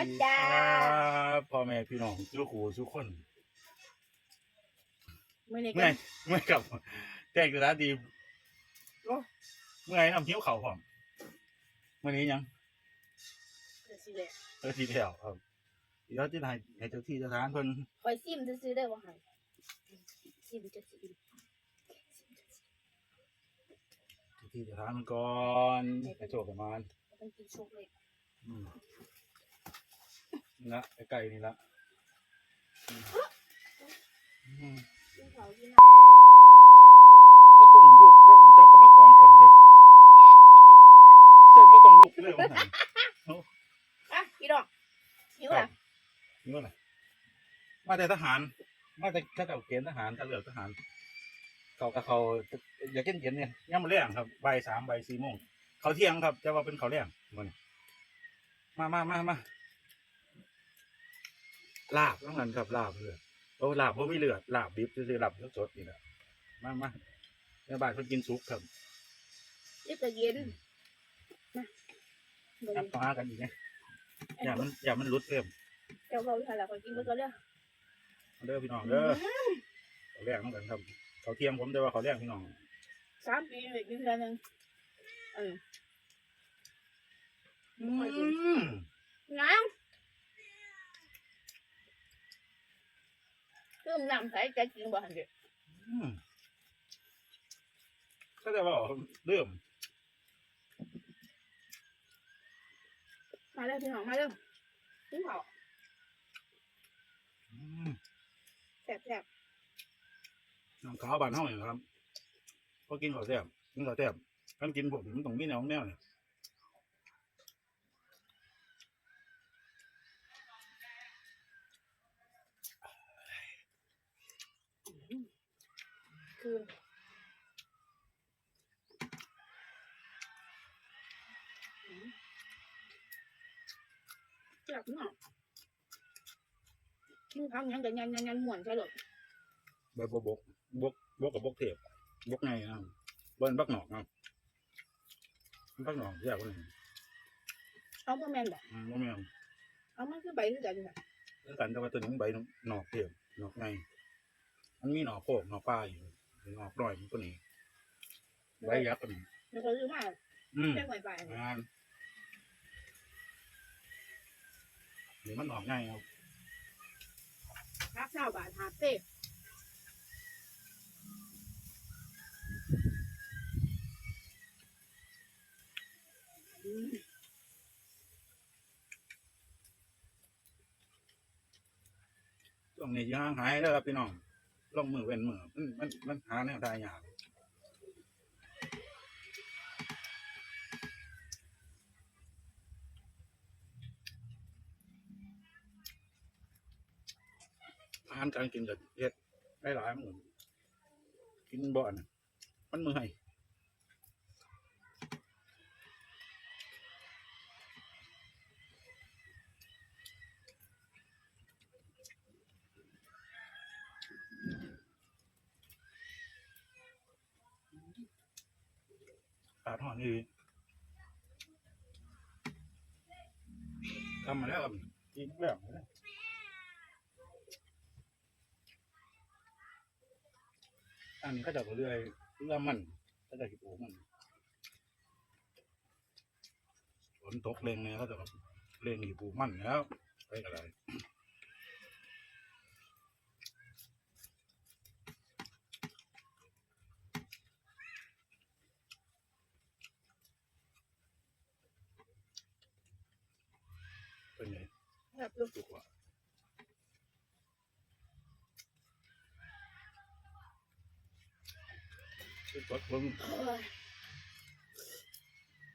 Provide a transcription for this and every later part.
วัสดีจ้าครับพ่อแม่พี่น้องทุกคู่ทุกคนมื่อนี้เมื่อยเมื่อยกับแต่งตัวดีโอ้เมื่อยน้ำหิ้วเข่าพร้อมวันนี้ยังเกิดสิเลยเออทีเดียวครับเดี๋ยวที่ไหนให้เจ้าที่เจ้าทานเพิ่นคอยซิมซื้อๆได้บ่หันซิมจะซิมเจ้าที่เจ้าทานเพิ่นก่อนให้โชคประมาณมันกินโชคเลยอืม นี่ละใกล้ๆนี่ละอืมอืมกินเขากินน้ำก็ต้องลุกเรื่องเจ้าก็มากองก่อนเจ้าเจ้าก็ต้องลุกเรื่องมันหันอะพี่ดอกหิวอะนี่ว่าอะไรมาแต่ทหาร มาแต่ข้าเจ้าเกณฑ์ทหารข้าเลือกทหาร เขากับเขาอยากเย็นเย็นๆเนี่ยย่ำมาแรงครับใบายสามใบายสี่โมงเขาเที่ยงครับจะว่าเป็นเขาวแรงมันมามามามา ลาบต้องกันครับลาบเลยโอ้ลาบเพราะไม่เลือดลาบดิบคือลาบสดๆนี่แหละมามาแม่บ้านเพิ่นกินซุปครับนี่ก็เย็นนะบ่นับต่อหากันอีกนะอย่ามันอย่ามันรุดเพิ่มเจ้าเขาทานแล้วคอยกินไปก่อนเด้อเด้อพี่น้องเด้อเขาวแรงต้องกันครับเขาวเที่ยงผมแต่ว่าเขาวแรงพี่น้องสามปีเลยกินเดือนหนึ่งเอออืม น้ำ เครื่องน้ำใสจะกินบ่หันเด้ออืมก็จะว่าเริ่มมาเด้อพี่น้องมาเด้อกินข้าวอืมแซ่บน้ำขาวบานเท่าอย่างครับพอกินข้าวแซ่บกินข้าวแซ่บกันกินผมมันต้องมีแนวแนวเนี่ย ๆคืออืมแซ่บเนาะกินข้าวยังกันยันยันยันม่วนใช่หรอใบบกบกบกบกกับบกเทพบกไงนะเบิ้นบักหนอกนะบักหนอกแย่กว่านี้เอาบ่แม่นบ่อืมบ่แม่นเอามันคือใบคือกันค่ะแล้วกันแต่ว่าตัวนี้มันใบหนอกเทพหนอกไงมันมีหนอกโคกหนอกปลาอยู่หนอกน้อยมันตัวนี้ใบยักษ์ตัวนี้แล้วก็ซื้อมาอืมแค่หน่อยไปงา นหรือมันออกง่ายครับครับเช้าบาทหาเต้อืมช่วงนี้ย่างหายแล้วครับพี่น้องลงมือเว้นมือมันมันมันหาแนวทางยาก หารการกินกับเฮ็ดได้หลายหมื่นกินบ่อนมันเมื่อยตาดห่อนนี่ทำมาแล้วกินแล้วน อันนี้ก็จะเรื่อยเรื่อมันก็จะหิบโอมันฝนตกเร่งเนี่ยก็จะเร่งหิบโอมันแล้วไปอะไรเลยไง ครับลูก สุกว่า คือตดเบิ่งเอ้ย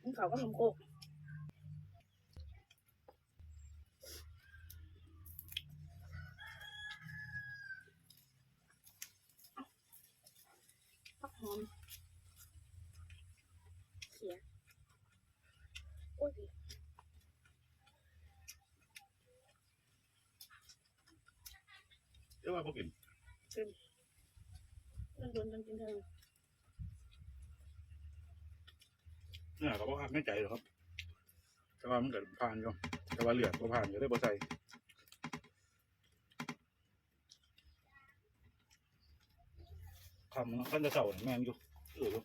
กินข้าวก็นมโคกผักหอมเขียโอ้ยเรียกว่าพวกกินมันโดนกันกินเท่า เขาบอกว่าไม่ใจหรอกครับ แต่ว่ามันเกิดผ่านอยู่แต่ว่าเหลือก็ผ่านอยู่ได้บ่ใส่คำมันจะเสาแม่นอยู่เอออยู่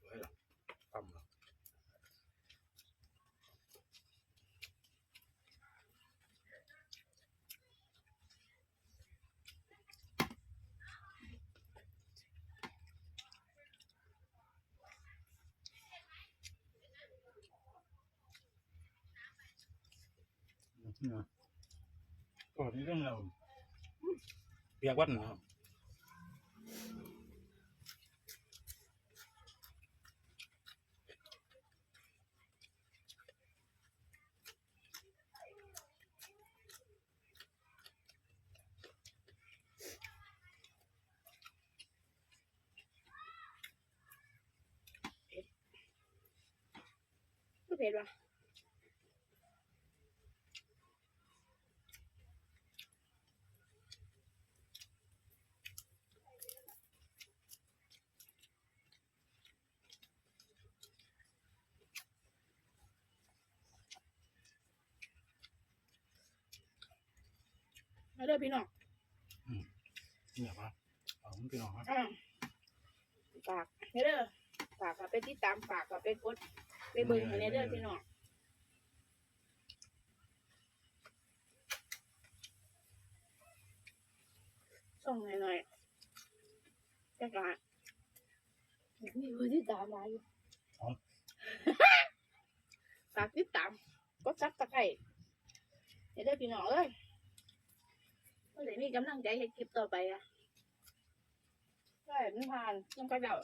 สวยล่ะคำล่ะ เนี่ย ก่อนนี้เรื่องเราเปียกวัดนะครับคือ เผ็ดวะมาเด้อพี่น้องเนี่ยครับเอาพี่น้องครับอ่าฝากให้เด้อฝากกับไปติดตามฝากกับไปกดไปเบิ่งให้แน่เด้อพี่น้องส่งหน่อยๆจักรมีผู้ที่ตามมาอยู่ฝากติดตามกดซับตะไคร้ให้ได้อพี่น้องเอ้ยเมื่อไหร่มี กำลังใจให้คลิปต่อไปอะใช่ไม่ผ่านต้องกระเดา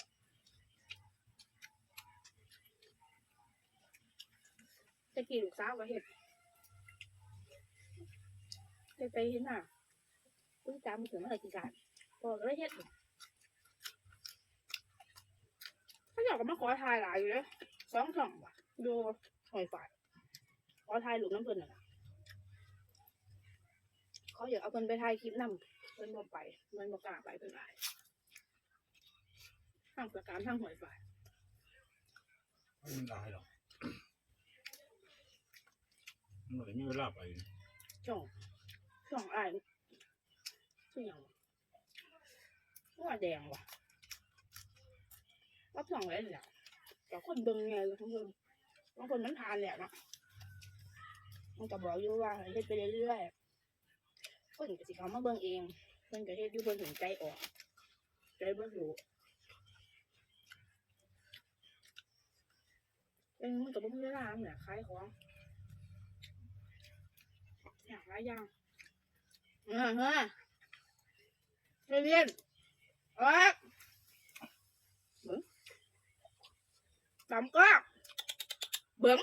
จะกี่ลูกสาวก็เห็ดไปไปเห็นหน้าคุยตามถึงเมื่อไหร่กี่การพอก็ได้เห็ดเขาอยากมาขอทายหลายอยู่เลยสองสองว่ะดูหอยฝายขอถ่ายรูปน้ำเพิ่นน่ะนะ เขาอยากเอาเพิ่นไปถ่ายคลิปนำเพิ่นบ่ไปเพิ่นบ่กล้าไปเพิ่นอายทางประการทางหอยฝ่ายไม่มีอะไรหรอกมันไม่มีเวลาไปช่องช่องอายชื่อหยังวะว่าแดงว่ะว่าช่องอะไรเนี่ยแต่คนเบิ่งไงเลยทั้งเบิ่งบางคนมันทานเนี่ยเนาะมันก็บอกอยู่ว่าให้เฮ็ดไปเรื่อยๆ เพิ่นก็สิเขามาเบิ่งเอง เพิ่นก็เฮ็ดอยู่เพิ่นถึงใจออกใจเบิ่งรู้เป็นมันก็บ่มีเวลาเนี่ยขายของอยากหลายอย่างเฮ้ยเรียเรียนเอ้ยตำก็เบิ่ง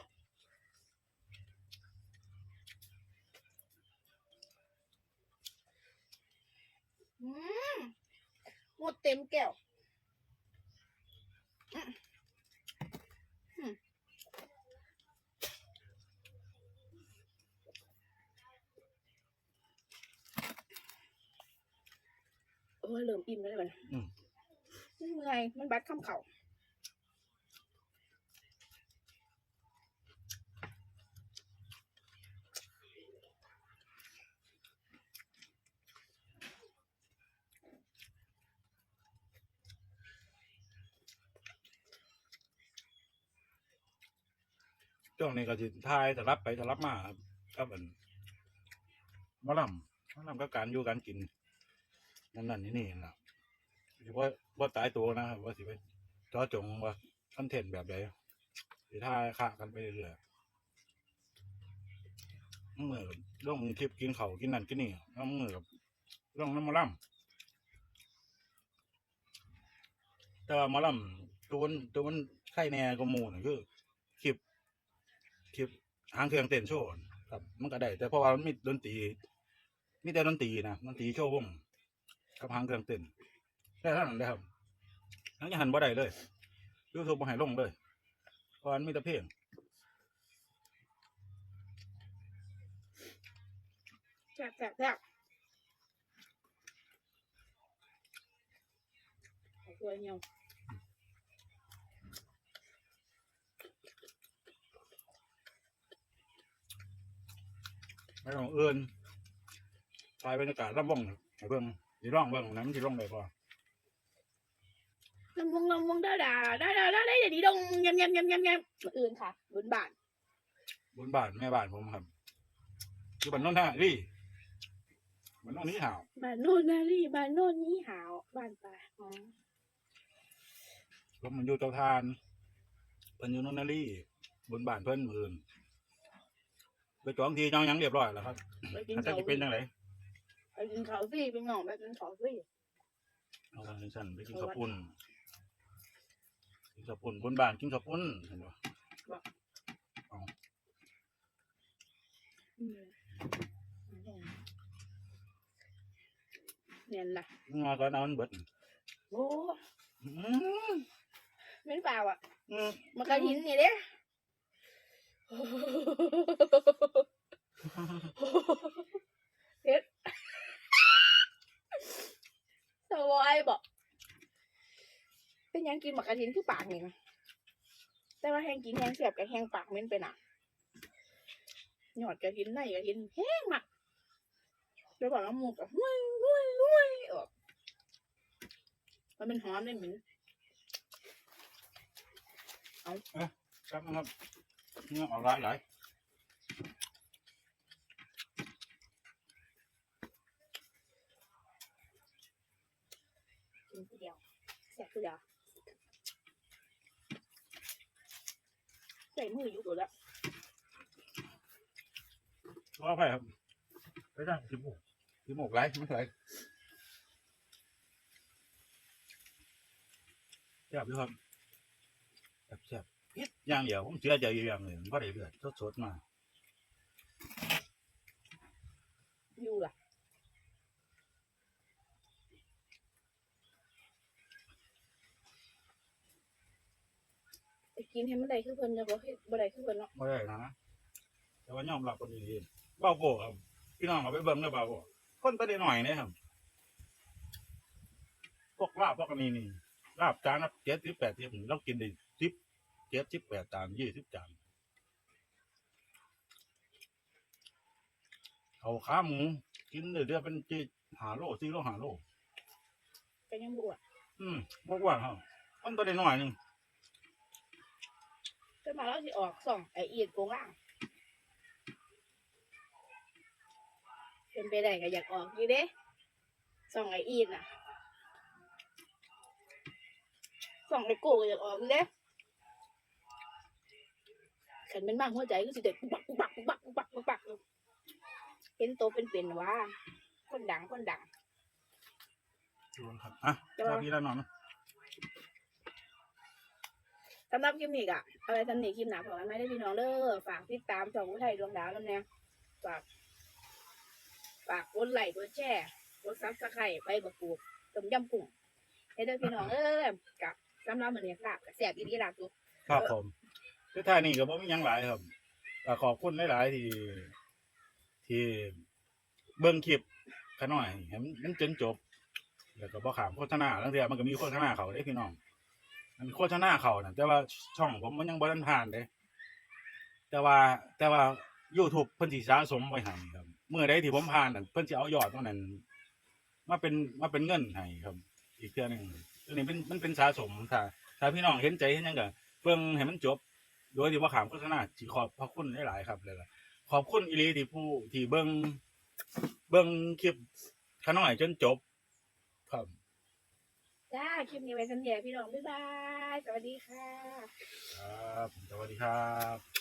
อืม หมดเต็มแก้วอืมอืมโอ้ยเริ่มอิ่มแล้วเลยอืมมันเมื่อยมันบัดข้ามเข่า ช่วงนี้ก็จะทายแต่รับไปแต่รับมาครับก็เป็นมะลำมะลำก็การอยู่การกิน นั่นนั่นนี่นี่นะสิว่าว่าตายตัวนะครับว่าสิไปเจาจงว่าคอนเทนต์แบบใดสิทายค่ากันไปเรื่อยๆเมื่อเรื่องคลิปกินเขากินนั่นกินนี่แล้วเมื่อกับเรื่องน้ำมะลำแต่ว่ามะลำตัวมันตัวมันไข่แน่ก็มูนคือ คลิปหางเครื่องเต้นโชว์ครับ มันก็ได้ แต่เพราะว่ามันมีดนตรีมีแต่ดนตรีนะดนตรีโชว์วงกับหางเครื่องเต้นได้เท่านั้นเลยครับทั้งยังหันบ่ได้เลยยูทูบบ่ให้ลงเลยเพราะมันมีแต่เพลงแซ่บแซ่บแซ่บขอบคุณเนียว ไปของเอื่นถ่ายบรรยากาศลำวงให้เบิ่งสิร้องเบิ่งนั้นมันสิร้องได้บ่ลำวงลำวงดาดาดาดาดาได้เดี๋ยวนี้ดงยำยำยำยำยำมาอื่นค่ะบนบ้านบนบ้านแม่บ้านผมครับอยู่บ้านโนนท่ารี่บ้านโนนนี้ห่าวบ้านโน่นนารีบ้านโน่นนี้หาวบ้านป่าอ๋อผมมันอยู่เตาทานเพิ่นอยู่โนนนารี่บนบ้านเพิ่นมือน ไปจองที่จองหยังเรียบร้อยแล้วครับไปกินถ้าเขาจะเป็นจังไดไปกินเขาฟรีไปหน่องไปกินเขาฟรีเอาทางสั้นไปกินข้าวปุ้นกินข้าวปุ้นบนบ้านกินข้าวปุ้นเห็นบ่อืมเนี่ยนะงอก่อนเอามันเบิดโอ้อืมเป็นเปล่าอะอืมมันกระหินนี่เด้ เฮ็ดสวายบอก เป็นหยังกินหมักกระถินคือปากนี่นะแต่ว่าแห้งกินแห้งเสียบกับแห้งปากเม็นไปหนักหยอดกระถินในกระถินแห้งมากแล้วบอกว่าหมูกับห้วยห้วยห้วยออกมันเป็นหอมได้เหม็นเอาครับครับ เนื้อออกหลายหลายกินทีเดียวแสบทีเดียวใส่มืออยู่ตัวแล้วรอไปครับไปได้ขี้มูกขี้มูกไหลไม่ไหลแซ่บอยู่ครับแซ่บ แซ่บอิดอย่างเดียวผมเสียใจอยู่อย่างหนึ่งเพราะได้เลือดสดๆมาอยู่ล่ะไปกินให้มันได้คือเพิ่นจะบ่เฮ็ดบ่ได้คือเพิ่นเนาะไม่ได้นะแต่ว่ายอมรับคนดีๆเบ้าโก้ครับพี่น้องเอาไปเบิ่งเด้อเบ้าโก้คนตัวหน่อยๆเนี่ยครับพวกลาบพวกอันนี้นี่ลาบจานละเจ็ดสิบแปดสิบเรากินได้สิบ เจ็ดสิบแปดจานยี่สิบจานเอาขาหมูกินเดือๆเป็นจีหาโลสี่โลหาโลก็ยังบวชอืมพวกว่าครับคนตัวหน่อยๆหนึงจนมาแล้วสิออกส่องไอเอียดโกงล่างเป็นไปได้ก็อยากออกอยู่เด้ส่องไอเอียดน่ะส่องไอโก้ก็อยากออกอยู่เด้ ขันเป็นบ้างหัวใจก็สิเด็ดปุ๊บปักปุ๊บปักปุ๊บปักปุ๊บปักปุ๊บปักเห็นโตเป็นๆว่า คนดังคนดังดูครับอะจะว่าเจ้าพี่แล้วนอนนะสำหรับคลิปนี้ก็เอาไว้สำหรับคลิปหนาพอกันไหมได้อพี่น้องเด้อฝากติดตามช่องผู้ไทยดวงดาวนั่นแน่ฝากฝากกดไลค์กดแชร์กดซับสไครต์ไปบักปูกต้มยำกุ้งให้เด้อพี่น้องเอ้ยกับสำหรับมื้อนี้ครับกับแซ่บอีหลีล่ะทุกครับผม คือท่ายนี่ก็บ่มีหยังหลายครับก็ขอบคุณหลายๆที่ที่เบิ่งคลิปขาน้อยให้มันมันจนจบ แล้วก็บ่ขามโฆษณาแล้วเทียมันก็มีโฆษณาเขาเด้พี่น้อง มันโฆษณาเขาน่ะแต่ว่าช่องผมมันยังบ่ทันผ่านเด้แต่ว่าแต่ว่า YouTube เพิ่นสิสะสมไว้ให้ครับเมื่อใดที่ผมผ่านน่ะเพิ่นสิเอายอดตรงนั้นมาเป็นมาเป็นเงินให้ครับ อีกเทื่อหนึงอันนี้เป็นมันเป็นสะสมถ้าถ้าพี่น้องเห็นใจเห็นหยังก็เบิ่งให้มันจบ โดยที่ว่าขามโฆษณาสิขอบพระคุณหลายๆครับเลยล่ะขอบคุณอีหลีที่ผู้ที่เบิ่งเบิ่งคลิปขาน้อยจนจบ ครับจ้าคลิปนี้ไว้สำหรับพี่น้องบ๊ายบาย สวัสดีค่ะ ครับ สวัสดีครับ